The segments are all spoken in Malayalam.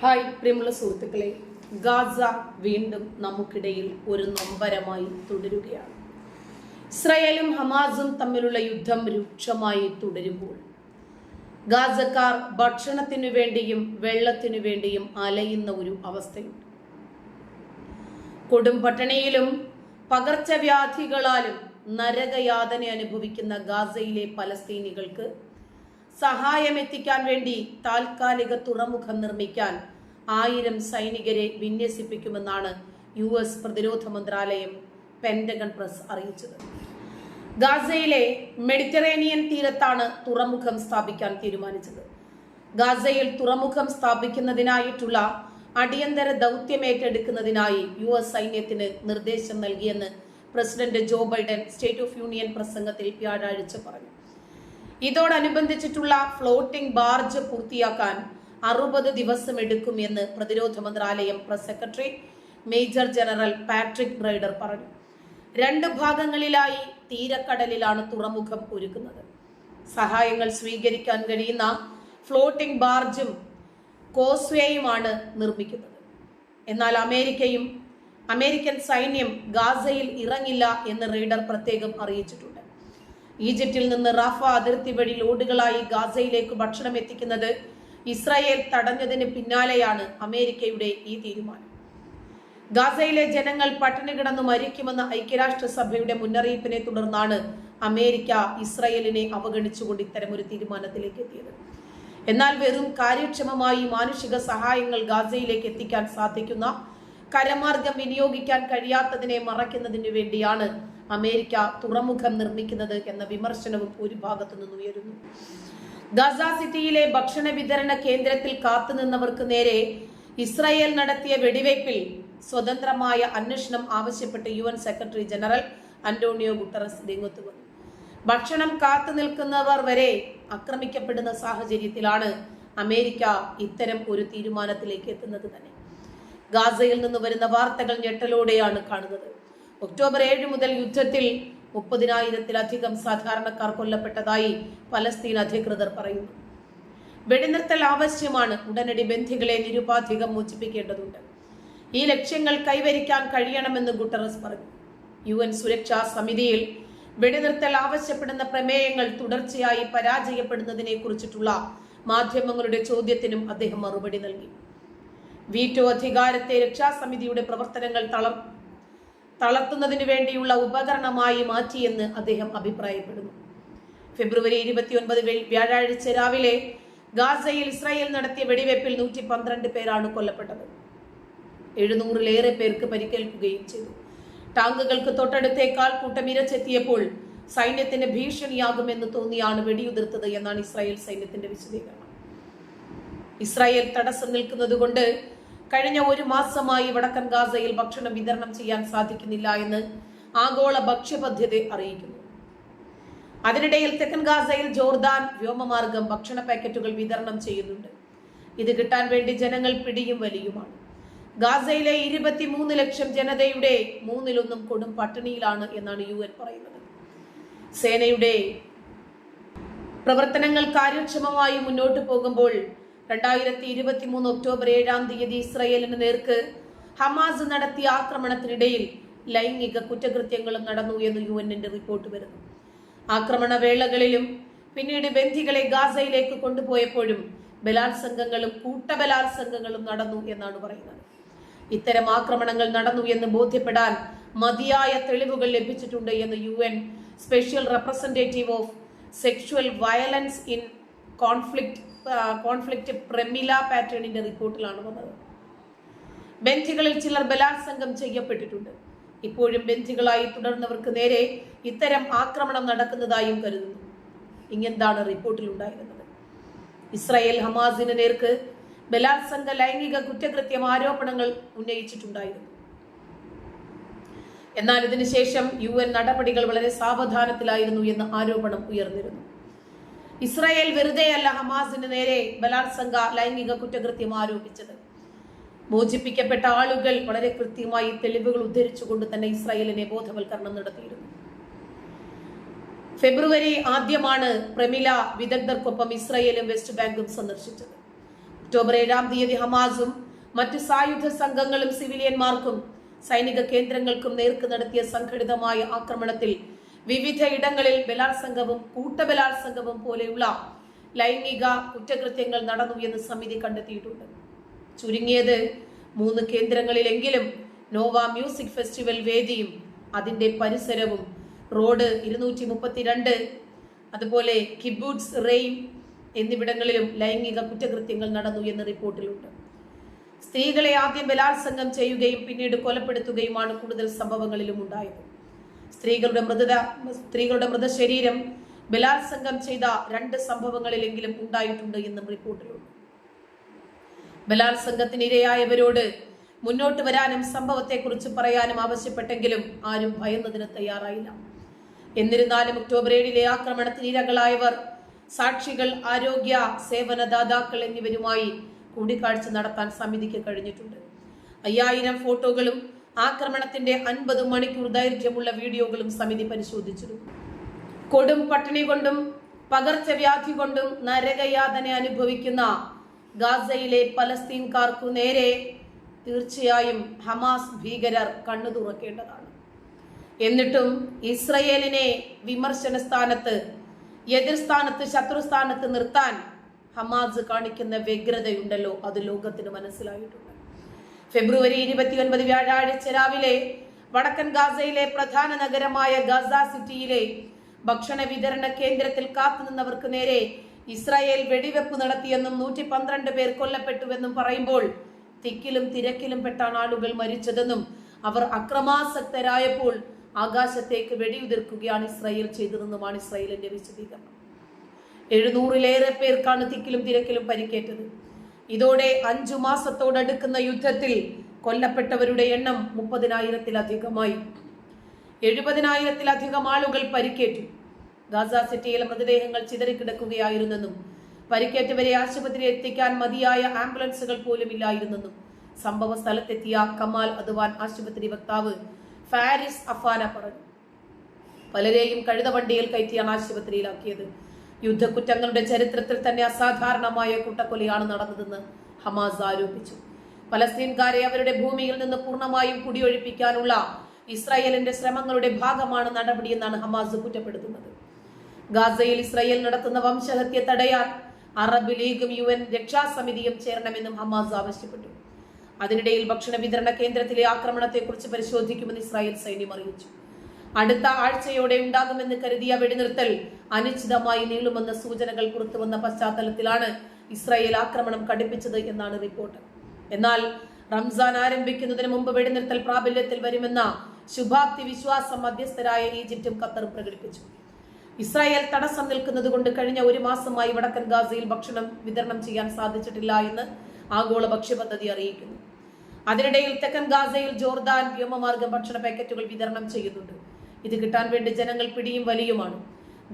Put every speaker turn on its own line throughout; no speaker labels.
ഹായ് പ്രിയമുള്ള സുഹൃത്തുക്കളെ. ഗാസ വീണ്ടും നമുക്കിടയിൽ ഒരു നൊമ്പരമായി തുടരുകയാണ്. ഇസ്രായേലും ഹമാസും തമ്മിലുള്ള യുദ്ധം രൂക്ഷമായി തുടരുമ്പോൾ ഗാസക്കാർ ഭക്ഷണത്തിനു വേണ്ടിയും വെള്ളത്തിനു വേണ്ടിയും അലയുന്ന ഒരു അവസ്ഥയുണ്ട്. കൊടും പട്ടണിയിലും പകർച്ചവ്യാധികളാലും നരകയാതന അനുഭവിക്കുന്ന ഗാസയിലെ പലസ്തീനികൾക്ക് സഹായം എത്തിക്കാൻ വേണ്ടി താൽക്കാലിക തുറമുഖം നിർമ്മിക്കാൻ ആയിരം സൈനികരെ വിന്യസിപ്പിക്കുമെന്നാണ് യു എസ് പ്രതിരോധ മന്ത്രാലയം പെന്റഗൺ പ്രസ് അറിയിച്ചത്. ഗാസയിലെ മെഡിറ്ററേനിയൻ തീരത്താണ് തുറമുഖം സ്ഥാപിക്കാൻ തീരുമാനിച്ചത്. ഗാസയിൽ തുറമുഖം സ്ഥാപിക്കുന്നതിനായിട്ടുള്ള അടിയന്തര ദൗത്യം ഏറ്റെടുക്കുന്നതിനായി യു എസ് സൈന്യത്തിന് നിർദ്ദേശം നൽകിയെന്ന് president Joe Biden State of Union പ്രസംഗത്തിൽ വ്യാഴാഴ്ച പറഞ്ഞു. ഇതോടനുബന്ധിച്ചിട്ടുള്ള ഫ്ലോട്ടിംഗ് ബാർജ് പൂർത്തിയാക്കാൻ അറുപത് ദിവസം എടുക്കും എന്ന് പ്രതിരോധ മന്ത്രാലയം press secretary major general Patrick Brider പറഞ്ഞു. രണ്ട് ഭാഗങ്ങളിലായി തീരക്കടലിലാണ് തുറമുഖം ഒരുക്കുന്നത്. സഹായങ്ങൾ സ്വീകരിക്കാൻ കഴിയുന്ന ഫ്ലോട്ടിംഗ് ബാർജും കോസ്വേയുമാണ് നിർമ്മിക്കുന്നത്. എന്നാൽ അമേരിക്കയും അമേരിക്കൻ സൈന്യം ഗാസയിൽ ഇറങ്ങില്ല എന്ന് റീഡർ പ്രത്യേകം അറിയിച്ചിട്ടുണ്ട്. ഈജിപ്തിൽ നിന്ന് റാഫ അതിർത്തി വഴി ലോഡുകളായി ഗാസയിലേക്ക് ഭക്ഷണം എത്തിക്കുന്നത് ഇസ്രായേൽ തടഞ്ഞതിന് പിന്നാലെയാണ് അമേരിക്കയുടെ ഈ തീരുമാനം. ഗാസയിലെ ജനങ്ങൾ പട്ടിണി കിടന്നു മരിക്കുമെന്ന ഐക്യരാഷ്ട്രസഭയുടെ മുന്നറിയിപ്പിനെ തുടർന്നാണ് അമേരിക്ക ഇസ്രായേലിനെ അവഗണിച്ചുകൊണ്ട് ഇത്തരമൊരു തീരുമാനത്തിലേക്ക് എത്തിയത്. എന്നാൽ വെറും കാര്യക്ഷമമായി മാനുഷിക സഹായങ്ങൾ ഗാസയിലേക്ക് എത്തിക്കാൻ സാധിക്കുന്ന കരമാർഗം വിനിയോഗിക്കാൻ കഴിയാത്തതിനെ മറയ്ക്കുന്നതിനു വേണ്ടിയാണ് അമേരിക്ക തുറമുഖം നിർമ്മിക്കുന്നത് എന്ന വിമർശനവും ഒരു ഭാഗത്തു നിന്ന് ഉയരുന്നു. ഗസ സിറ്റിയിലെ ഭക്ഷണ വിതരണ കേന്ദ്രത്തിൽ കാത്തുനിന്നവർക്ക് നേരെ ഇസ്രായേൽ നടത്തിയ വെടിവയ്പിൽ സ്വതന്ത്രമായ അന്വേഷണം ആവശ്യപ്പെട്ട് U N secretary general Antonio Guterres രംഗത്ത് വന്നു. ഭക്ഷണം കാത്തു നിൽക്കുന്നവർ വരെ ആക്രമിക്കപ്പെടുന്ന സാഹചര്യത്തിലാണ് അമേരിക്ക ഇത്തരം ഒരു തീരുമാനത്തിലേക്ക് എത്തുന്നത് തന്നെ. ഗാസയിൽ നിന്ന് വരുന്ന വാർത്തകൾ ഞെട്ടലോടെയാണ് കാണുന്നത്. ഒക്ടോബർ ഏഴ് മുതൽ യുദ്ധത്തിൽ മുപ്പതിനായിരത്തിലധികം സാധാരണക്കാർ കൊല്ലപ്പെട്ടതായി പലസ്തീൻ അധികൃതർ പറയുന്നു. വെടിനിർത്തൽ ആവശ്യമാണ്. ഉടനടി ബന്ധികളെ നിരുപാധികം മോചിപ്പിക്കേണ്ടതുണ്ട്. ഈ ലക്ഷ്യങ്ങൾ കൈവരിക്കാൻ കഴിയണമെന്ന് ഗുട്ടറസ് പറഞ്ഞു. യു എൻ സുരക്ഷാ സമിതിയിൽ വെടിനിർത്തൽ ആവശ്യപ്പെടുന്ന പ്രമേയങ്ങൾ തുടർച്ചയായി പരാജയപ്പെടുന്നതിനെ കുറിച്ചിട്ടുള്ള മാധ്യമങ്ങളുടെ ചോദ്യത്തിനും അദ്ദേഹം മറുപടി നൽകി. വീറ്റോ അധികാരത്തെ രക്ഷാസമിതിയുടെ പ്രവർത്തനങ്ങൾ തളം തളർത്തുന്നതിന് വേണ്ടിയുള്ള ഉപകരണമായി മാറ്റിയെന്ന് അദ്ദേഹം അഭിപ്രായപ്പെടുന്നു. ഫെബ്രുവരി ഇരുപത്തിയൊൻപത് വ്യാഴാഴ്ച രാവിലെ ഗാസയിൽ ഇസ്രായേൽ നടത്തിയ വെടിവയ്പിൽ നൂറ്റി പന്ത്രണ്ട് പേരാണ് കൊല്ലപ്പെട്ടത്. എഴുന്നൂറിലേറെ പേർക്ക് പരിക്കേൽക്കുകയും ചെയ്തു. ടാങ്കുകൾക്ക് തൊട്ടടുത്തേക്കാൾ കൂട്ടം ഇരച്ചെത്തിയപ്പോൾ സൈന്യത്തിന് ഭീഷണിയാകുമെന്ന് തോന്നിയാണ് വെടിയുതിർത്തത് എന്നാണ് ഇസ്രായേൽ സൈന്യത്തിന്റെ വിശദീകരണം. ഇസ്രായേൽ തടസ്സം നിൽക്കുന്നതുകൊണ്ട് കഴിഞ്ഞ ഒരു മാസമായി വടക്കൻ ഗാസയിൽ ഭക്ഷണം വിതരണം ചെയ്യാൻ സാധിക്കുന്നില്ല എന്ന് ആഗോള ഭക്ഷ്യപദ്ധതി അറിയിക്കുന്നു. അതിനിടയിൽ തെക്കൻ ഗാസയിൽ ജോർദാൻ വ്യോമമാർഗം ഭക്ഷണ പാക്കറ്റുകൾ വിതരണം ചെയ്യുന്നുണ്ട്. ഇത് കിട്ടാൻ വേണ്ടി ജനങ്ങൾ പിടിയും വലിയുമാണ്. ഗാസയിലെ ഇരുപത്തിമൂന്ന് ലക്ഷം ജനതയുടെ മൂന്നിലൊന്നും കൊടും പട്ടിണിയിലാണ് എന്നാണ് യു എൻ പറയുന്നത്. സേനയുടെ പ്രവർത്തനങ്ങൾ കാര്യക്ഷമമായി മുന്നോട്ട് പോകുമ്പോൾ രണ്ടായിരത്തി ഇരുപത്തി മൂന്ന് ഒക്ടോബർ ഏഴാം തീയതി ഇസ്രയേലിന് നേർക്ക് ഹമാസ് നടത്തിയ ആക്രമണത്തിനിടയിൽ ലൈംഗിക കുറ്റകൃത്യങ്ങളും നടന്നു എന്ന് യു എന്നിന്റെ റിപ്പോർട്ട് വരുന്നു. ആക്രമണ വേളകളിലും പിന്നീട് ബന്ധികളെ ഗാസയിലേക്ക് കൊണ്ടുപോയപ്പോഴും ബലാത്സംഗങ്ങളും കൂട്ടബലാത്സംഗങ്ങളും നടന്നു എന്നാണ് പറയുന്നത്. ഇത്തരം ആക്രമണങ്ങൾ നടന്നു എന്ന് ബോധ്യപ്പെടാൻ മതിയായ തെളിവുകൾ ലഭിച്ചിട്ടുണ്ട് എന്ന് U N special representative of sexual violence in conflict conflict Pramila പാറ്റേണിന്റെ റിപ്പോർട്ടിലാണ് വന്നത്. ബെഞ്ചുകളിൽ ചിലർ ബലാത്സംഗം ചെയ്യപ്പെട്ടിട്ടുണ്ട്. ഇപ്പോഴും ബെഞ്ചുകളായി തുടർന്നവർക്ക് നേരെ ഇത്തരം ആക്രമണം നടക്കുന്നതായും കരുതുന്നു. ഇങ്ങെന്താണ് റിപ്പോർട്ടിൽ ഉണ്ടായിരുന്നത്? ഇസ്രായേൽ ഹമാസിന് നേർക്ക് ബലാത്സംഗ ലൈംഗിക കുറ്റകൃത്യം ആരോപണങ്ങൾ ഉന്നയിച്ചിട്ടുണ്ടായിരുന്നു. എന്നാൽ ഇതിനുശേഷം യു എൻ നടപടികൾ വളരെ സാവധാനത്തിലായിരുന്നു എന്ന ആരോപണം ഉയർന്നിരുന്നു. ഇസ്രായേൽ വെറുതെയല്ല ഹമാസിന് നേരെ ബലാത്സംഗ ലൈംഗിക കുറ്റകൃത്യം ആരോപിച്ചത്. മോചിപ്പിക്കപ്പെട്ട ആളുകൾ വളരെ കൃത്യമായി തെളിവുകൾ ഉദ്ധരിച്ചുകൊണ്ട് തന്നെ ഇസ്രായേലിനെ ബോധവൽക്കരണം നടത്തിയിരുന്നു. ഫെബ്രുവരി ആദ്യമാണ് പ്രമില വിദഗ്ധർക്കൊപ്പം ഇസ്രായേലും വെസ്റ്റ് ബാങ്കും സന്ദർശിച്ചത്. ഒക്ടോബർ ഏഴാം തീയതി ഹമാസും മറ്റ് സായുധ സംഘങ്ങളും സിവിലിയന്മാർക്കും സൈനിക കേന്ദ്രങ്ങൾക്കും നേർക്ക് നടത്തിയ സംഘടിതമായ ആക്രമണത്തിൽ വിവിധ ഇടങ്ങളിൽ ബലാത്സംഗവും കൂട്ടബലാത്സംഗവും പോലെയുള്ള ലൈംഗിക കുറ്റകൃത്യങ്ങൾ നടന്നു എന്ന് സമിതി കണ്ടെത്തിയിട്ടുണ്ട്. ചുരുങ്ങിയത് മൂന്ന് കേന്ദ്രങ്ങളിലെങ്കിലും നോവ മ്യൂസിക് ഫെസ്റ്റിവൽ വേദിയും അതിന്റെ പരിസരവും റോഡ് ഇരുന്നൂറ്റി മുപ്പത്തിരണ്ട് അതുപോലെ കിബൂട്ട്സ് റെയിം എന്നിവിടങ്ങളിലും ലൈംഗിക കുറ്റകൃത്യങ്ങൾ നടന്നു എന്ന് റിപ്പോർട്ടിലുണ്ട്. സ്ത്രീകളെ ആദ്യം ബലാത്സംഗം ചെയ്യുകയും പിന്നീട് കൊലപ്പെടുത്തുകയുമാണ് കൂടുതൽ സംഭവങ്ങളിലും ഉണ്ടായത്. സ്ത്രീകളുടെ മൃതത സ്ത്രീകളുടെ മൃതശരീരം ബലാത്സംഗം ചെയ്ത രണ്ട് സംഭവങ്ങളിലെങ്കിലും ഉണ്ടായിട്ടുണ്ട് എന്നും റിപ്പോർട്ടിലുണ്ട്. ബലാത്സംഗത്തിന് ഇരയായവരോട് മുന്നോട്ട് വരാനും സംഭവത്തെക്കുറിച്ച് പറയാനും ആവശ്യപ്പെട്ടെങ്കിലും ആരും ഭയന്നതിന് തയ്യാറായില്ല. എന്നിരുന്നാലും ഒക്ടോബർ ഏഴിലെ ആക്രമണത്തിന് ഇരകളായവർ സാക്ഷികൾ ആരോഗ്യ സേവനദാതാക്കൾ എന്നിവരുമായി കൂടിക്കാഴ്ച നടത്താൻ സമിതിക്ക് കഴിഞ്ഞിട്ടുണ്ട്. അയ്യായിരം ഫോട്ടോകളും ആക്രമണത്തിന്റെ അൻപത് മണിക്കൂർ ദൈർഘ്യമുള്ള വീഡിയോകളും സമിതി പരിശോധിച്ചിരുന്നു. കൊടും പട്ടിണി കൊണ്ടും പകർച്ചവ്യാധി കൊണ്ടും നരകയാതന അനുഭവിക്കുന്ന ഗാസയിലെ പലസ്തീൻകാർക്കു നേരെ തീർച്ചയായും ഹമാസ് ഭീകരർ കണ്ണു തുറക്കേണ്ടതാണ്. എന്നിട്ടും ഇസ്രയേലിനെ വിമർശന സ്ഥാനത്ത് എതിർസ്ഥാനത്ത് ശത്രുസ്ഥാനത്ത് നിർത്താൻ ഹമാസ് കാണിക്കുന്ന വ്യഗ്രതയുണ്ടല്ലോ അത് ലോകത്തിന് മനസ്സിലായിട്ടുണ്ട്. ഫെബ്രുവരി ഇരുപത്തിയൊൻപത് വ്യാഴാഴ്ച രാവിലെ വടക്കൻ ഗാസയിലെ പ്രധാന നഗരമായ ഗാസ സിറ്റിയിലെ ഭക്ഷണ വിതരണ കേന്ദ്രത്തിൽ കാത്തുനിന്നവർക്ക് നേരെ ഇസ്രായേൽ വെടിവെപ്പ് നടത്തിയെന്നും നൂറ്റി പന്ത്രണ്ട് പേർ കൊല്ലപ്പെട്ടുവെന്നും പറയുമ്പോൾ തിക്കിലും തിരക്കിലും പെട്ടാണ് ആളുകൾ മരിച്ചതെന്നും അവർ അക്രമാസക്തരായപ്പോൾ ആകാശത്തേക്ക് വെടിയുതിർക്കുകയാണ് ഇസ്രായേൽ ചെയ്തതെന്നുമാണ് ഇസ്രായേലിന്റെ വിശദീകരണം. എഴുന്നൂറിലേറെ പേർക്കാണ് തിക്കിലും തിരക്കിലും പരിക്കേറ്റത്. ഇതോടെ അഞ്ചു മാസത്തോടടുക്കുന്ന യുദ്ധത്തിൽ കൊല്ലപ്പെട്ടവരുടെ എണ്ണം മുപ്പതിനായിരത്തിലധികമായി. എഴുപതിനായിരത്തിലധികം ആളുകൾ പരിക്കേറ്റു. ഗാസ സിറ്റിയിലെ മൃതദേഹങ്ങൾ ചിതറിക്കിടക്കുകയായിരുന്നെന്നും പരിക്കേറ്റവരെ ആശുപത്രിയിൽ എത്തിക്കാൻ മതിയായ ആംബുലൻസുകൾ പോലും ഇല്ലായിരുന്നെന്നും സംഭവ സ്ഥലത്തെത്തിയ കമാൽ അദ്വാൻ ആശുപത്രി വക്താവ് ഫാരിസ് അഫാന പറഞ്ഞു. പലരെയും കഴുതവണ്ടിയിൽ കയറ്റിയാണ് ആശുപത്രിയിലാക്കിയത്. യുദ്ധക്കുറ്റങ്ങളുടെ ചരിത്രത്തിൽ തന്നെ അസാധാരണമായ കൂട്ടക്കൊലയാണ് നടന്നതെന്ന് ഹമാസ് ആരോപിച്ചു. പലസ്തീൻകാരെ അവരുടെ ഭൂമിയിൽ നിന്ന് പൂർണമായും കുടിയൊഴിപ്പിക്കാനുള്ള ഇസ്രായേലിന്റെ ശ്രമങ്ങളുടെ ഭാഗമാണ് നടപടിയെന്നാണ് ഹമാസ് കുറ്റപ്പെടുത്തുന്നത്. ഗാസയിൽ ഇസ്രായേൽ നടത്തുന്ന വംശഹത്യ തടയാൻ അറബ് ലീഗും യു എൻ രക്ഷാസമിതിയും ചേരണമെന്നും ഹമാസ് ആവശ്യപ്പെട്ടു. അതിനിടയിൽ ഭക്ഷണ വിതരണ കേന്ദ്രത്തിലെ ആക്രമണത്തെക്കുറിച്ച് പരിശോധിക്കുമെന്ന് ഇസ്രായേൽ സൈന്യം അറിയിച്ചു. അടുത്ത ആഴ്ചയോടെ ഉണ്ടാകുമെന്ന് കരുതിയ വെടിനിർത്തൽ അനിശ്ചിതമായി നീളുമെന്ന സൂചനകൾ പുറത്തുവന്ന പശ്ചാത്തലത്തിലാണ് ഇസ്രായേൽ ആക്രമണം കടുപ്പിച്ചത് എന്നാണ് റിപ്പോർട്ട്. എന്നാൽ റംസാൻ ആരംഭിക്കുന്നതിന് മുമ്പ് വെടിനിർത്തൽ പ്രാബല്യത്തിൽ വരുമെന്ന ശുഭാപ്തി വിശ്വാസം മധ്യസ്ഥരായ ഈജിപ്തും ഖത്തറും പ്രകടിപ്പിച്ചു. ഇസ്രായേൽ തടസ്സം നിൽക്കുന്നത് കൊണ്ട് കഴിഞ്ഞ ഒരു മാസമായി വടക്കൻ ഗാസയിൽ ഭക്ഷണം വിതരണം ചെയ്യാൻ സാധിച്ചിട്ടില്ല എന്ന് ആഗോള ഭക്ഷ്യപദ്ധതി അറിയിക്കുന്നു. അതിനിടയിൽ തെക്കൻ ഗാസയിൽ ജോർദാൻ വ്യോമമാർഗം ഭക്ഷണ പാക്കറ്റുകൾ വിതരണം ചെയ്യുന്നുണ്ട്. ഇത് കിട്ടാൻ വേണ്ടി ജനങ്ങൾ പിടിയും വലിയുമാണ്.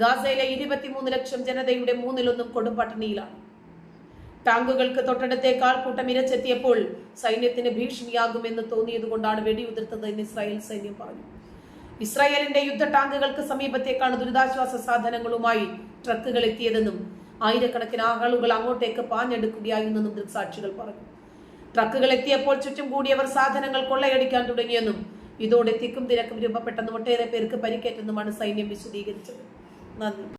ഗാസയിലെ ഇരുപത്തിമൂന്ന് ലക്ഷം ജനതയുടെ മൂന്നിലൊന്നും കൊടും പട്ടിണിയിലാണ്. ടാങ്കുകൾക്ക് തൊട്ടടുത്തേക്കാൾ കൂട്ടം ഇരച്ചെത്തിയപ്പോൾ സൈന്യത്തിന് ഭീഷണിയാകുമെന്ന് തോന്നിയതുകൊണ്ടാണ് വെടിയുതിർത്തത് എന്ന് ഇസ്രായേൽ സൈന്യം പറഞ്ഞു. ഇസ്രായേലിന്റെ യുദ്ധ ടാങ്കുകൾക്ക് സമീപത്തേക്കാണ് ദുരിതാശ്വാസ സാധനങ്ങളുമായി ട്രക്കുകൾ എത്തിയതെന്നും ആയിരക്കണക്കിന് ആളുകൾ അങ്ങോട്ടേക്ക് പാഞ്ഞെടുക്കുകയായിരുന്നെന്നും ദൃക്സാക്ഷികൾ പറഞ്ഞു. ട്രക്കുകൾ എത്തിയപ്പോൾ ചുറ്റും കൂടിയവർ സാധനങ്ങൾ കൊള്ളയടിക്കാൻ തുടങ്ങിയെന്നും ഇതോടെ തിക്കും തിരക്കും രൂപപ്പെട്ടെന്നും ഒട്ടേറെ പേർക്ക് പരിക്കേറ്റെന്നുമാണ് സൈന്യം വിശദീകരിച്ചത്. നന്ദി.